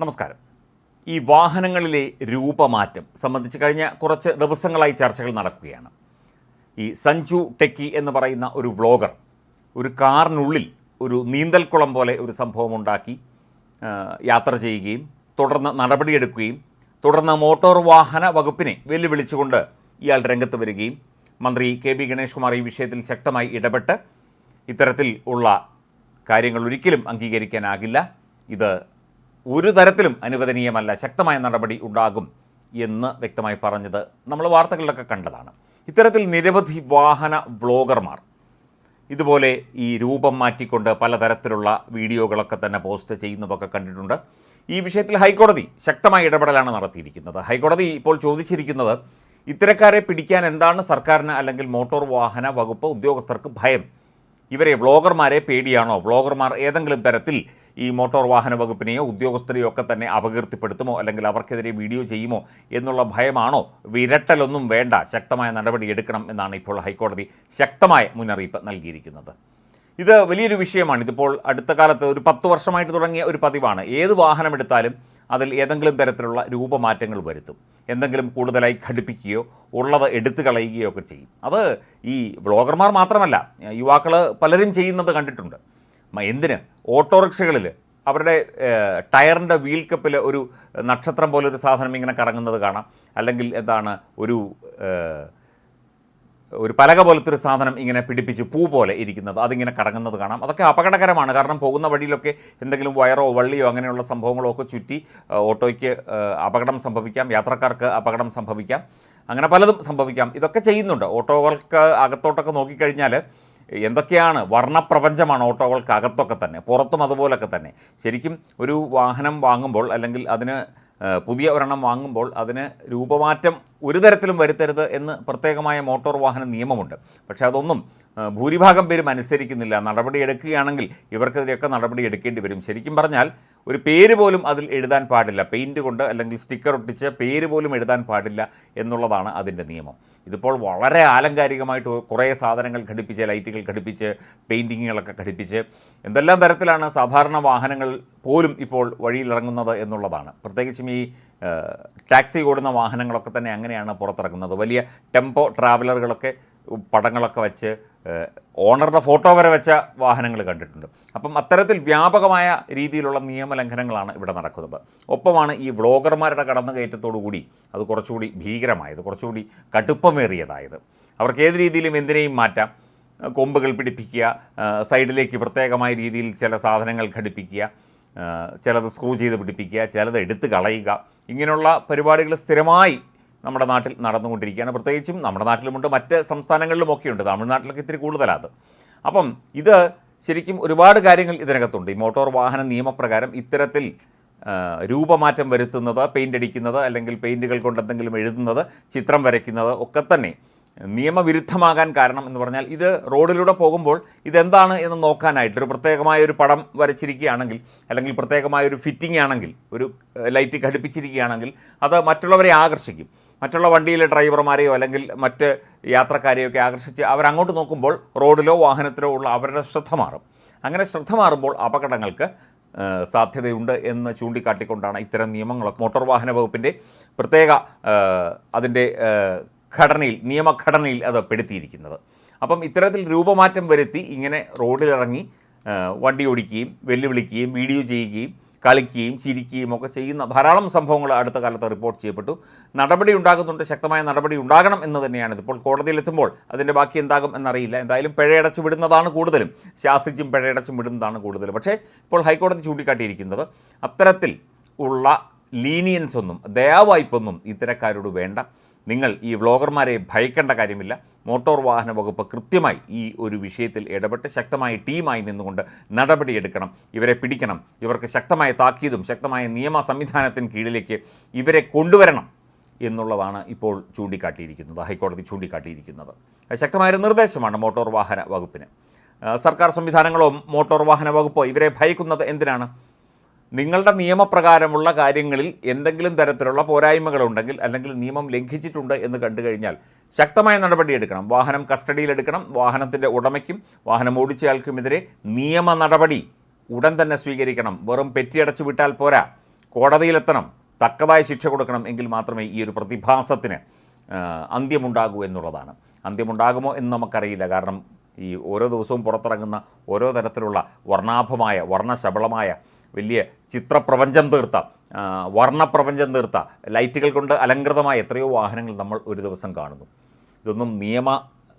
നമസ്കാരം. ഈ വാഹനങ്ങളിലെ രൂപമാറ്റം സംബന്ധിച്ച് കഴിഞ്ഞ കുറച്ച് ദിവസങ്ങളായി ചർച്ചകൾ നടക്കുകയാണ്. ഈ സഞ്ജു ടെക്കി എന്ന് പറയുന്ന ഒരു വ്ളോഗർ ഒരു കാറിനുള്ളിൽ ഒരു നീന്തൽക്കുളം പോലെ ഒരു സംഭവം ഉണ്ടാക്കി യാത്ര ചെയ്യുകയും തുടർന്ന് നടപടിയെടുക്കുകയും തുടർന്ന് മോട്ടോർ വാഹന വകുപ്പിനെ വെല്ലുവിളിച്ചുകൊണ്ട് ഇയാൾ രംഗത്ത് വരികയും മന്ത്രി കെ ബി ഗണേഷ് കുമാർ ഈ വിഷയത്തിൽ ശക്തമായി ഇടപെട്ട് ഇത്തരത്തിൽ ഉള്ള കാര്യങ്ങൾ ഒരിക്കലും അംഗീകരിക്കാനാകില്ല. ഇത് ഒരു തരത്തിലും അനുവദനീയമല്ല ശക്തമായ നടപടി ഉണ്ടാകും എന്ന് വ്യക്തമായി പറഞ്ഞത് നമ്മൾ വാർത്തകളിലൊക്കെ കണ്ടതാണ്. ഇത്തരത്തിൽ നിരവധി വാഹന വ്ലോഗർമാർ ഇതുപോലെ ഈ രൂപം മാറ്റിക്കൊണ്ട് പലതരത്തിലുള്ള വീഡിയോകളൊക്കെ തന്നെ പോസ്റ്റ് ചെയ്യുന്നതൊക്കെ കണ്ടിട്ടുണ്ട്. ഈ വിഷയത്തിൽ ഹൈക്കോടതി ശക്തമായ ഇടപെടലാണ് നടത്തിയിരിക്കുന്നത്. ഹൈക്കോടതി ഇപ്പോൾ ചോദിച്ചിരിക്കുന്നത് ഇത്തരക്കാരെ പിടിക്കാൻ എന്താണ് സർക്കാരിന് അല്ലെങ്കിൽ മോട്ടോർ വാഹന വകുപ്പ് ഉദ്യോഗസ്ഥർക്ക് ഭയം? ഇവരെ വ്ളോഗർമാരെ പേടിയാണോ? വ്ളോഗർമാർ ഏതെങ്കിലും തരത്തിൽ ഈ മോട്ടോർ വാഹന വകുപ്പിനെയോ ഉദ്യോഗസ്ഥരെയോ ഒക്കെ തന്നെ അപകീർത്തിപ്പെടുത്തുമോ? അല്ലെങ്കിൽ അവർക്കെതിരെ വീഡിയോ ചെയ്യുമോ എന്നുള്ള ഭയമാണോ? വിരട്ടലൊന്നും വേണ്ട. ശക്തമായ നടപടി എടുക്കണം എന്നാണ് ഇപ്പോൾ ഹൈക്കോടതി ശക്തമായ മുന്നറിയിപ്പ് നൽകിയിരിക്കുന്നത്. ഇത് വലിയൊരു വിഷയമാണ്. ഇതിപ്പോൾ അടുത്ത കാലത്ത് ഒരു പത്ത് വർഷമായിട്ട് തുടങ്ങിയ ഒരു പതിവാണ്. ഏത് വാഹനമെടുത്താലും അതിൽ ഏതെങ്കിലും തരത്തിലുള്ള രൂപമാറ്റങ്ങൾ വരുത്തും. എന്തെങ്കിലും കൂടുതലായി ഘടിപ്പിക്കുകയോ ഉള്ളത് എടുത്തു കളയുകയോ ഒക്കെ ചെയ്യും. അത് ഈ വ്ളോഗർമാർ മാത്രമല്ല യുവാക്കൾ പലരും ചെയ്യുന്നത് കണ്ടിട്ടുണ്ട്. എന്തിന്? ഓട്ടോറിക്ഷകളിൽ അവരുടെ ടയറിന്റെ വീൽ കപ്പിൽ ഒരു നക്ഷത്രം പോലൊരു സാധനം ഇങ്ങനെ കറങ്ങുന്നത് കാണാം. അല്ലെങ്കിൽ എന്താണ് ഒരു ഒരു പലക പോലത്തെ ഒരു സാധനം ഇങ്ങനെ പിടിപ്പിച്ച് പൂ പോലെ ഇരിക്കുന്നത് അതിങ്ങനെ കറങ്ങുന്നത് കാണാം. അതൊക്കെ അപകടകരമാണ്. കാരണം പോകുന്ന വഴിയിലൊക്കെ എന്തെങ്കിലും വയറോ വള്ളിയോ അങ്ങനെയുള്ള സംഭവങ്ങളോ ഒക്കെ ചുറ്റി ഓട്ടോയ്ക്ക് അപകടം സംഭവിക്കാം യാത്രക്കാർക്ക് അപകടം സംഭവിക്കാം അങ്ങനെ പലതും സംഭവിക്കാം. ഇതൊക്കെ ചെയ്യുന്നുണ്ട്. ഓട്ടോകൾക്ക് അകത്തോട്ടൊക്കെ നോക്കിക്കഴിഞ്ഞാൽ എന്തൊക്കെയാണ് വർണപ്രപഞ്ചമാണ് ഓട്ടോകൾക്ക് അകത്തൊക്കെ തന്നെ പുറത്തും അതുപോലൊക്കെ തന്നെ. ശരിക്കും ഒരു വാഹനം വാങ്ങുമ്പോൾ അല്ലെങ്കിൽ അതിന് പുതിയ ഒരെണ്ണം വാങ്ങുമ്പോൾ അതിന് രൂപമാറ്റം ഒരു തരത്തിലും വരുത്തരുത് എന്ന് പ്രത്യേകമായ മോട്ടോർ വാഹന നിയമമുണ്ട്. പക്ഷേ അതൊന്നും ഭൂരിഭാഗം പേരും അനുസരിക്കുന്നില്ല. നടപടിയെടുക്കുകയാണെങ്കിൽ ഇവർക്കെതിരെയൊക്കെ നടപടി എടുക്കേണ്ടി വരും. ശരിക്കും പറഞ്ഞാൽ ഒരു പേര് പോലും അതിൽ എഴുതാൻ പാടില്ല. പെയിന്റ് കൊണ്ട് അല്ലെങ്കിൽ സ്റ്റിക്കർ ഒട്ടിച്ച് പേര് പോലും എഴുതാൻ പാടില്ല എന്നുള്ളതാണ് അതിന്റെ നിയമം. ഇതിപ്പോൾ വളരെ ആലങ്കാരികമായിട്ട് കുറേ സാധനങ്ങൾ ഘടിപ്പിച്ച് ലൈറ്റുകൾ ഘടിപ്പിച്ച് പെയിന്റിങ്ങുകളൊക്കെ ഘടിപ്പിച്ച് എന്തെല്ലാം തരത്തിലാണ് സാധാരണ വാഹനങ്ങൾ പോലും ഇപ്പോൾ വഴിയിലിറങ്ങുന്നത് എന്നുള്ളതാണ്. പ്രത്യേകിച്ചും ഈ ടാക്സി ഓടുന്ന വാഹനങ്ങളൊക്കെ തന്നെ അങ്ങനെയാണ് പുറത്തിറങ്ങുന്നത്. വലിയ ടെമ്പോ ട്രാവലറുകളൊക്കെ പടങ്ങളൊക്കെ വെച്ച് ഓണറുടെ ഫോട്ടോ വരെ വെച്ച വാഹനങ്ങൾ കണ്ടിട്ടുണ്ട്. അപ്പം അത്തരത്തിൽ വ്യാപകമായ രീതിയിലുള്ള നിയമലംഘനങ്ങളാണ് ഇവിടെ നടക്കുന്നത്. ഒപ്പമാണ് ഈ വ്ളോഗർമാരുടെ കടന്നുകയറ്റത്തോടുകൂടി അത് കുറച്ചുകൂടി ഭീകരമായത് കുറച്ചുകൂടി കടുപ്പമേറിയതായത്. അവർക്ക് ഏത് രീതിയിലും എന്തിനേയും മാറ്റാം. കൊമ്പുകൾ പിടിപ്പിക്കുക സൈഡിലേക്ക് പ്രത്യേകമായ രീതിയിൽ ചില സാധനങ്ങൾ ഘടിപ്പിക്കുക ചിലത് സ്ക്രൂ ചെയ്ത് പിടിപ്പിക്കുക ചിലത് എടുത്ത് കളയുക ഇങ്ങനെയുള്ള പരിപാടികൾ സ്ഥിരമായി നമ്മുടെ നാട്ടിൽ നടന്നുകൊണ്ടിരിക്കുകയാണ്. പ്രത്യേകിച്ചും നമ്മുടെ നാട്ടിലുമുണ്ട് മറ്റ് സംസ്ഥാനങ്ങളിലുമൊക്കെയുണ്ട്. തമിഴ്നാട്ടിലൊക്കെ ഇത്തിരി കൂടുതലാണ് അപ്പം ഇത് ശരിക്കും ഒരുപാട് കാര്യങ്ങൾ ഇതിനകത്തുണ്ട്. ഈ മോട്ടോർ വാഹന നിയമപ്രകാരം ഇത്തരത്തിൽ രൂപമാറ്റം വരുത്തുന്നത് പെയിന്റ് അടിക്കുന്നത് അല്ലെങ്കിൽ പെയിന്റുകൾ കൊണ്ട് എന്തെങ്കിലും എഴുതുന്നത് ചിത്രം വരയ്ക്കുന്നത് ഒക്കെ തന്നെ. നിയമവിരുദ്ധമാകാൻ കാരണം എന്ന് പറഞ്ഞാൽ ഇത് റോഡിലൂടെ പോകുമ്പോൾ ഇതെന്താണ് എന്ന് നോക്കാനായിട്ട് ഒരു പ്രത്യേകമായ ഒരു പടം വരച്ചിരിക്കുകയാണെങ്കിൽ അല്ലെങ്കിൽ പ്രത്യേകമായ ഒരു ഫിറ്റിംഗ് ആണെങ്കിൽ ഒരു ലൈറ്റ് ഘടിപ്പിച്ചിരിക്കുകയാണെങ്കിൽ അത് മറ്റുള്ളവരെ ആകർഷിക്കും. മറ്റുള്ള വണ്ടിയിലെ ഡ്രൈവർമാരെയോ അല്ലെങ്കിൽ മറ്റ് യാത്രക്കാരെയോ ഒക്കെ ആകർഷിച്ച് അവരങ്ങോട്ട് നോക്കുമ്പോൾ റോഡിലോ വാഹനത്തിലോ ഉള്ള അവരുടെ ശ്രദ്ധ മാറും. അങ്ങനെ ശ്രദ്ധ മാറുമ്പോൾ അപകടങ്ങൾക്ക് സാധ്യതയുണ്ട് എന്ന് ചൂണ്ടിക്കാട്ടിക്കൊണ്ടാണ് ഇത്തരം നിയമങ്ങളൊക്കെ. മോട്ടോർ വാഹന വകുപ്പിന്റെ പ്രത്യേക അതിന്റെ ഘടനയിൽ നിയമഘടനയിൽ അത് പെടുത്തിയിരിക്കുന്നത്. അപ്പം ഇത്തരത്തിൽ രൂപമാറ്റം വരുത്തി ഇങ്ങനെ റോഡിലിറങ്ങി വണ്ടി ഓടിക്കുകയും വെല്ലുവിളിക്കുകയും വീഡിയോ ചെയ്യുകയും കളിക്കുകയും ചിരിക്കുകയും ഒക്കെ ചെയ്യുന്ന ധാരാളം സംഭവങ്ങൾ അടുത്ത കാലത്ത് റിപ്പോർട്ട് ചെയ്യപ്പെട്ടു. നടപടി ഉണ്ടാകുന്നുണ്ട് ശക്തമായ നടപടി ഉണ്ടാകണം എന്ന് തന്നെയാണ് ഇതിപ്പോൾ കോടതിയിലെത്തുമ്പോൾ. അതിന്റെ ബാക്കി എന്താകും എന്നറിയില്ല. എന്തായാലും പിഴയടച്ചു വിടുന്നതാണ് കൂടുതലും. ശാസിച്ചും പിഴയടച്ചും വിടുന്നതാണ് കൂടുതലും. പക്ഷേ ഇപ്പോൾ ഹൈക്കോടതി ചൂണ്ടിക്കാട്ടിയിരിക്കുന്നത് അത്തരത്തിൽ ഉള്ള ലീനിയൻസ് ഒന്നും ദയാവായ്പൊന്നും ഇത്തരക്കാരോട് വേണ്ട. നിങ്ങൾ ഈ വ്ളോഗർമാരെ ഭയക്കേണ്ട കാര്യമില്ല. മോട്ടോർ വാഹന വകുപ്പ് കൃത്യമായി ഈ ഒരു വിഷയത്തിൽ ഇടപെട്ട് ശക്തമായ ടീമായി നിന്നുകൊണ്ട് നടപടിയെടുക്കണം ഇവരെ പിടിക്കണം. ഇവർക്ക് ശക്തമായ താക്കീതും ശക്തമായ നിയമ സംവിധാനത്തിന് കീഴിലേക്ക് ഇവരെ കൊണ്ടുവരണം എന്നുള്ളതാണ് ഇപ്പോൾ ചൂണ്ടിക്കാട്ടിയിരിക്കുന്നത്. ഹൈക്കോടതി ചൂണ്ടിക്കാട്ടിയിരിക്കുന്നത്. ശക്തമായൊരു നിർദ്ദേശമാണ് മോട്ടോർ വാഹന വകുപ്പിന്. സർക്കാർ സംവിധാനങ്ങളോ മോട്ടോർ വാഹന വകുപ്പോ ഇവരെ ഭയക്കുന്നത് എന്തിനാണ്? നിങ്ങളുടെ നിയമപ്രകാരമുള്ള കാര്യങ്ങളിൽ എന്തെങ്കിലും തരത്തിലുള്ള പോരായ്മകളുണ്ടെങ്കിൽ അല്ലെങ്കിൽ നിയമം ലംഘിച്ചിട്ടുണ്ട് എന്ന് കണ്ടു കഴിഞ്ഞാൽ ശക്തമായ നടപടിയെടുക്കണം വാഹനം കസ്റ്റഡിയിലെടുക്കണം വാഹനത്തിന്റെ ഉടമയ്ക്കും വാഹനം ഓടിച്ചയാൾക്കുമെതിരെ നിയമ നടപടി ഉടൻ തന്നെ സ്വീകരിക്കണം. വെറും പെറ്റിയടച്ചു വിട്ടാൽ പോരാ. കോടതിയിലെത്തണം. തക്കതായ ശിക്ഷ കൊടുക്കണം എങ്കിൽ മാത്രമേ ഈ ഒരു പ്രതിഭാസത്തിന് അന്ത്യമുണ്ടാകൂ എന്നുള്ളതാണ്. അന്ത്യമുണ്ടാകുമോ എന്ന് നമുക്കറിയില്ല. കാരണം ഈ ഓരോ ദിവസവും പുറത്തിറങ്ങുന്ന ഓരോ തരത്തിലുള്ള വർണാഭമായ വർണശബളമായ വലിയ ചിത്രപ്രപഞ്ചം തീർത്ത വർണപ്രപഞ്ചം തീർത്ത ലൈറ്റുകൾ കൊണ്ട് അലങ്കൃതമായ എത്രയോ വാഹനങ്ങൾ നമ്മൾ ഒരു ദിവസം കാണുന്നു. ഇതൊന്നും നിയമ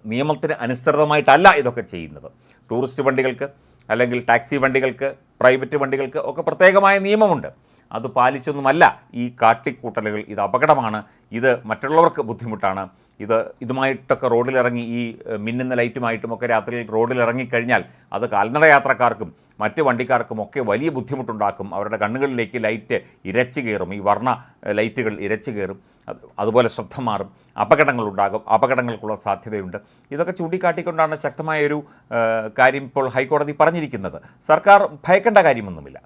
നിയമത്തിന് അനുസൃതമായിട്ടല്ല ഇതൊക്കെ ചെയ്യുന്നത്. ടൂറിസ്റ്റ് വണ്ടികൾക്ക് അല്ലെങ്കിൽ ടാക്സി വണ്ടികൾക്ക് പ്രൈവറ്റ് വണ്ടികൾക്ക് ഒക്കെ പ്രത്യേകമായ നിയമമുണ്ട്. അത് പാലിച്ചൊന്നുമല്ല. ഈ കാട്ടിക്കൂട്ടലുകൾ ഇത് അപകടമാണ്. ഇത് മറ്റുള്ളവർക്ക് ബുദ്ധിമുട്ടാണ്. ഇത് ഇതുമായിട്ടൊക്കെ റോഡിലിറങ്ങി ഈ മിന്നുന്ന ലൈറ്റുമായിട്ടുമൊക്കെ രാത്രിയിൽ റോഡിലിറങ്ങിക്കഴിഞ്ഞാൽ അത് കാൽനട യാത്രക്കാർക്കും മറ്റ് വണ്ടിക്കാർക്കും ഒക്കെ വലിയ ബുദ്ധിമുട്ടുണ്ടാക്കും. അവരുടെ കണ്ണുകളിലേക്ക് ലൈറ്റ് ഇരച്ചു കയറും. ഈ വർണ ലൈറ്റുകൾ ഇരച്ചു കയറും. അതുപോലെ ശ്രദ്ധ മാറും. അപകടങ്ങളുണ്ടാകും. അപകടങ്ങൾക്കുള്ള സാധ്യതയുണ്ട്. ഇതൊക്കെ ചൂണ്ടിക്കാട്ടിക്കൊണ്ടാണ് ശക്തമായ ഒരു കാര്യം ഇപ്പോൾ ഹൈക്കോടതി പറഞ്ഞിരിക്കുന്നത്. സർക്കാർ ഭയക്കേണ്ട കാര്യമൊന്നുമില്ല.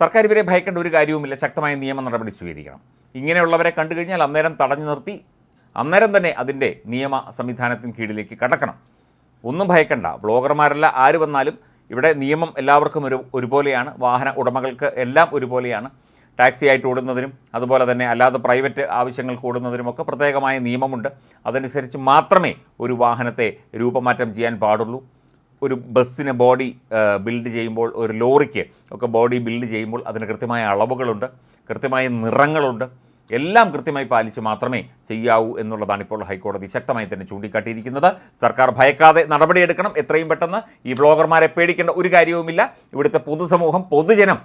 സർക്കാർ ഇവരെ ഭയക്കേണ്ട ഒരു കാര്യവുമില്ല. ശക്തമായ നിയമ നടപടി സ്വീകരിക്കണം. ഇങ്ങനെയുള്ളവരെ കണ്ടു കഴിഞ്ഞാൽ അന്നേരം തടഞ്ഞു നിർത്തി അന്നേരം തന്നെ അതിന്റെ നിയമ സംവിധാനത്തിന് കീഴിലേക്ക് കടക്കണം. ഒന്നും ഭയക്കണ്ട. വ്ളോഗർമാരല്ല ആര് വന്നാലും ഇവിടെ നിയമം എല്ലാവർക്കും ഒരു ഒരുപോലെയാണ്. വാഹന ഉടമകൾക്ക് എല്ലാം ഒരുപോലെയാണ്. ടാക്സി ആയിട്ട് ഓടുന്നതിനും അതുപോലെ തന്നെ അല്ലാതെ പ്രൈവറ്റ് ആവശ്യങ്ങൾക്ക് ഓടുന്നതിനുമൊക്കെ പ്രത്യേകമായ നിയമമുണ്ട്. അതനുസരിച്ച് മാത്രമേ ഒരു വാഹനത്തെ രൂപമാറ്റം ചെയ്യാൻ പാടുള്ളൂ. ഒരു ബസ്സിന് ബോഡി ബിൽഡ് ചെയ്യുമ്പോൾ ഒരു ലോറിക്ക് ഒക്കെ ബോഡി ബിൽഡ് ചെയ്യുമ്പോൾ അതിന് കൃത്യമായ അളവുകളുണ്ട് കൃത്യമായ നിറങ്ങളുണ്ട്. എല്ലാം കൃത്യമായി പാലിച്ച് മാത്രമേ ചെയ്യാവൂ എന്നുള്ളതാണ് ഇപ്പോൾ ഹൈക്കോടതി ശക്തമായി തന്നെ ചൂണ്ടിക്കാട്ടിയിരിക്കുന്നത്. സർക്കാർ ഭയക്കാതെ നടപടിയെടുക്കണം. എത്രയും പെട്ടെന്ന് ഈ ബ്ലോഗർമാരെ പേടിക്കേണ്ട ഒരു കാര്യവുമില്ല. ഇവിടുത്തെ പൊതുസമൂഹം പൊതുജനം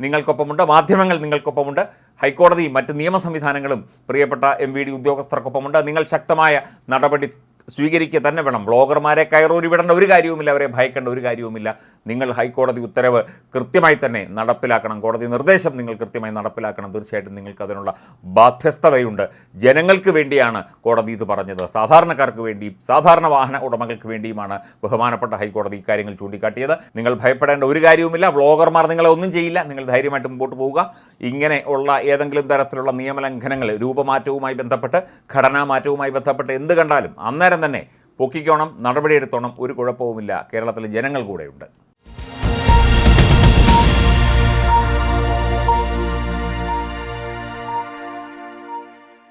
നിങ്ങൾക്കൊപ്പമുണ്ട് മാധ്യമങ്ങൾ നിങ്ങൾക്കൊപ്പമുണ്ട്. ഹൈക്കോടതിയും മറ്റ് നിയമ സംവിധാനങ്ങളും പ്രിയപ്പെട്ട എം വി ഡി ഉദ്യോഗസ്ഥർക്കൊപ്പമുണ്ട്. നിങ്ങൾ ശക്തമായ നടപടി സ്വീകരിക്കുക തന്നെ വേണം. ബ്ലോഗർമാരെ കയറൂരി വിടേണ്ട ഒരു കാര്യവുമില്ല അവരെ ഭയക്കേണ്ട ഒരു കാര്യവുമില്ല. നിങ്ങൾ ഹൈക്കോടതി ഉത്തരവ് കൃത്യമായി തന്നെ നടപ്പിലാക്കണം. കോടതി നിർദ്ദേശം നിങ്ങൾ കൃത്യമായി നടപ്പിലാക്കണം. തീർച്ചയായിട്ടും നിങ്ങൾക്ക് അതിനുള്ള ബാധ്യസ്ഥതയുണ്ട്. ജനങ്ങൾക്ക് വേണ്ടിയാണ് കോടതി ഇത് പറഞ്ഞത്. സാധാരണക്കാർക്ക് വേണ്ടിയും സാധാരണ വാഹന ഉടമകൾക്ക് വേണ്ടിയുമാണ് ബഹുമാനപ്പെട്ട ഹൈക്കോടതി ഇക്കാര്യങ്ങൾ ചൂണ്ടിക്കാട്ടിയത്. നിങ്ങൾ ഭയപ്പെടേണ്ട ഒരു കാര്യവുമില്ല. ബ്ലോഗർമാർ നിങ്ങളെ ഒന്നും ചെയ്യില്ല. നിങ്ങൾ ധൈര്യമായിട്ട് മുമ്പോട്ട് പോവുക. ഇങ്ങനെ ഉള്ള ഏതെങ്കിലും തരത്തിലുള്ള നിയമലംഘനങ്ങൾ രൂപമാറ്റവുമായി ബന്ധപ്പെട്ട് ഘടനാമാറ്റവുമായി ബന്ധപ്പെട്ട് എന്ത് കണ്ടാലും അന്നേരം തന്നെ. പൊക്കിക്കോണം നടപടിയെടുത്തോണം ഒരു കുഴപ്പവുമില്ല. കേരളത്തിലെ ജനങ്ങൾ കൂടെയുണ്ട്.